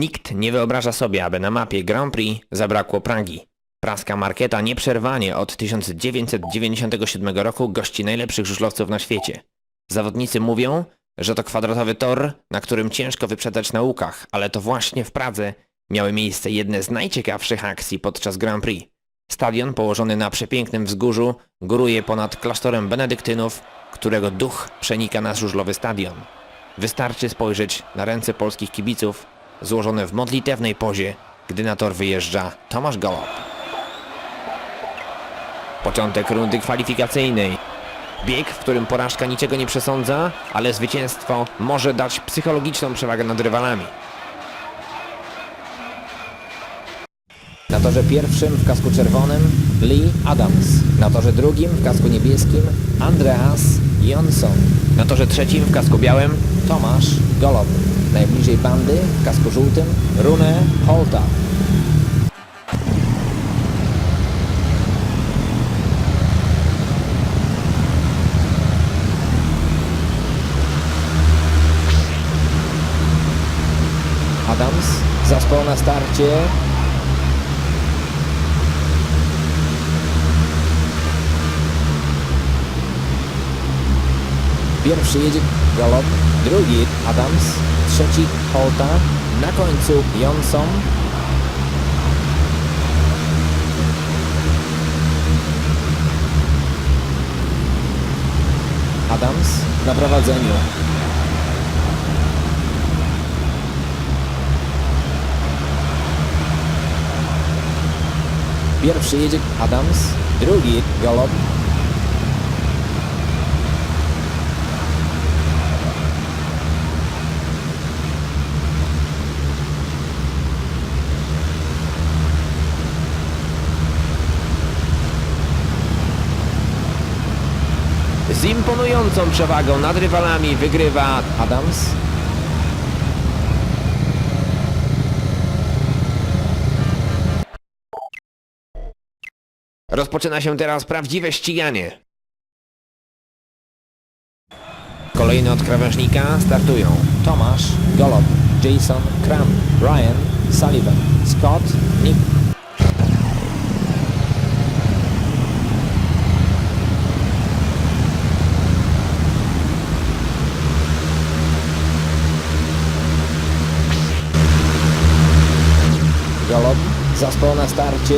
Nikt nie wyobraża sobie, aby na mapie Grand Prix zabrakło Pragi. Praska marketa nieprzerwanie od 1997 roku gości najlepszych żużlowców na świecie. Zawodnicy mówią, że to kwadratowy tor, na którym ciężko wyprzedzać na łukach, ale to właśnie w Pradze miały miejsce jedne z najciekawszych akcji podczas Grand Prix. Stadion położony na przepięknym wzgórzu góruje ponad klasztorem benedyktynów, którego duch przenika na żużlowy stadion. Wystarczy spojrzeć na ręce polskich kibiców złożone w modlitewnej pozie, gdy na tor wyjeżdża Tomasz Gołop. Początek rundy kwalifikacyjnej. Bieg, w którym porażka niczego nie przesądza, ale zwycięstwo może dać psychologiczną przewagę nad rywalami. Na torze pierwszym w kasku czerwonym Lee Adams. Na torze drugim w kasku niebieskim Andreas Jonsson. Na torze trzecim w kasku białym Tomasz Golob. Najbliżej bandy w kasku żółtym Rune Holta. Adams zaspał na starcie. Pierwszy jedzie Galop, drugi Adams, trzeci Holta, na końcu Johnson. Adams na prowadzeniu. Pierwszy jedzie Adams, drugi Galop, Z imponującą przewagą nad rywalami wygrywa Adams. Rozpoczyna się teraz prawdziwe ściganie. Kolejny od krawężnika startują Tomasz, Golob, Jason, Kram, Ryan, Sullivan, Scott, Nick, zaspał na starcie.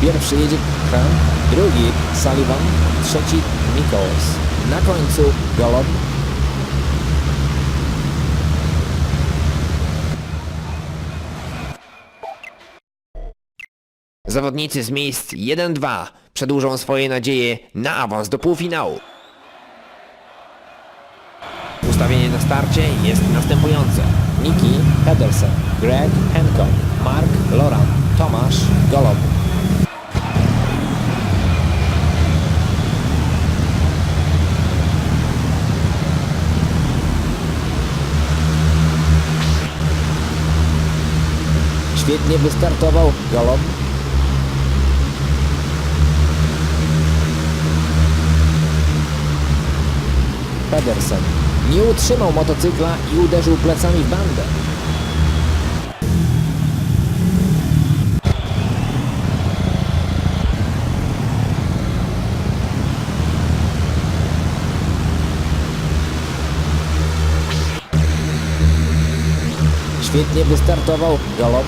Pierwszy jedzie Kram, drugi Sullivan, trzeci Nichols. Na końcu Golob. Zawodnicy z miejsc 1-2 przedłużą swoje nadzieje na awans do półfinału. Ustawienie na starcie jest następujące. Niki Pedersen, Greg Hancock, Mark Loran, Tomasz Golob. Świetnie wystartował Golob. Pedersen nie utrzymał motocykla i uderzył plecami w bandę. Świetnie wystartował Galop.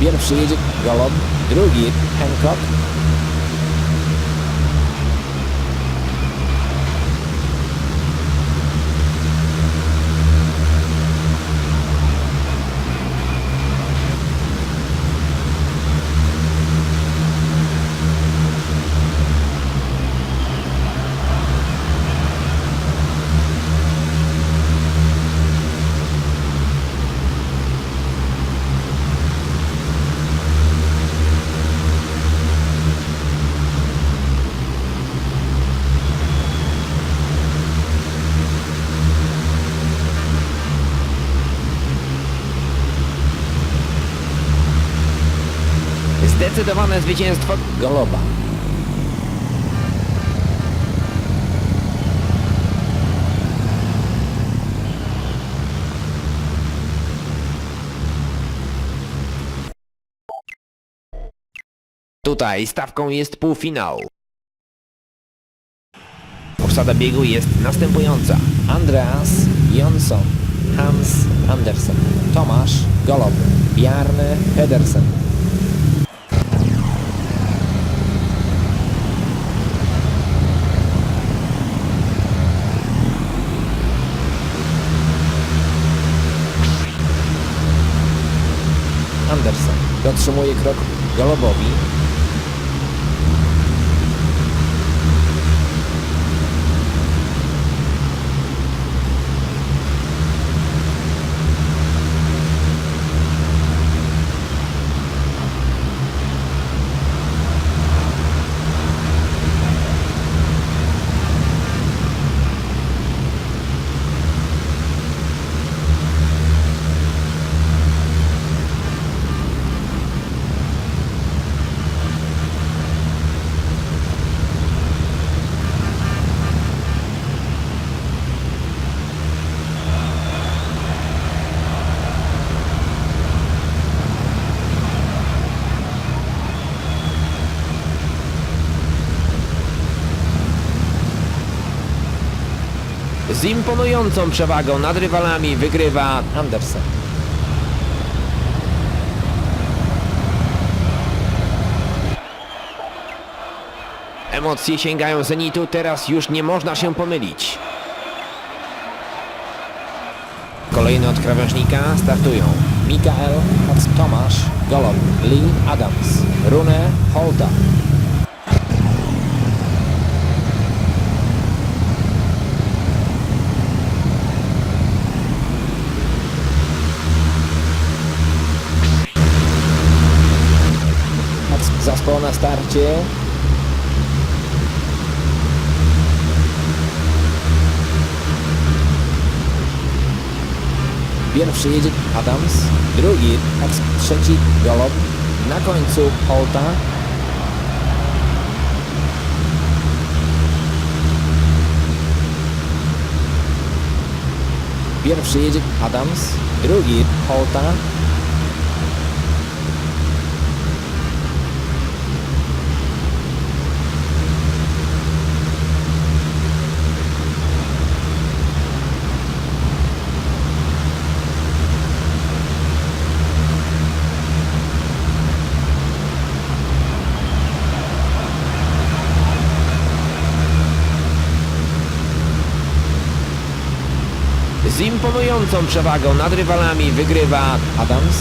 Pierwszy jedzie Galop, drugi Hancock. Zdecydowane zwycięstwo Goloba. Tutaj stawką jest półfinał. Obsada biegu jest następująca. Andreas Jonsson. Hans Andersen. Tomasz Golob. Bjarne Pedersen. Andersen dotrzymuje krok Golobowi. Z imponującą przewagą nad rywalami wygrywa Andersen. Emocje sięgają zenitu, teraz już nie można się pomylić. Kolejne od krawężnika startują. Mikael Tomasz Golob. Lee Adams. Rune Holta. Zespół na starcie. Pierwszy jedzie Adams, drugi, trzeci Golob, na końcu Holta. Pierwszy jedzie Adams, drugi Holta, Z imponującą przewagą nad rywalami wygrywa Adams,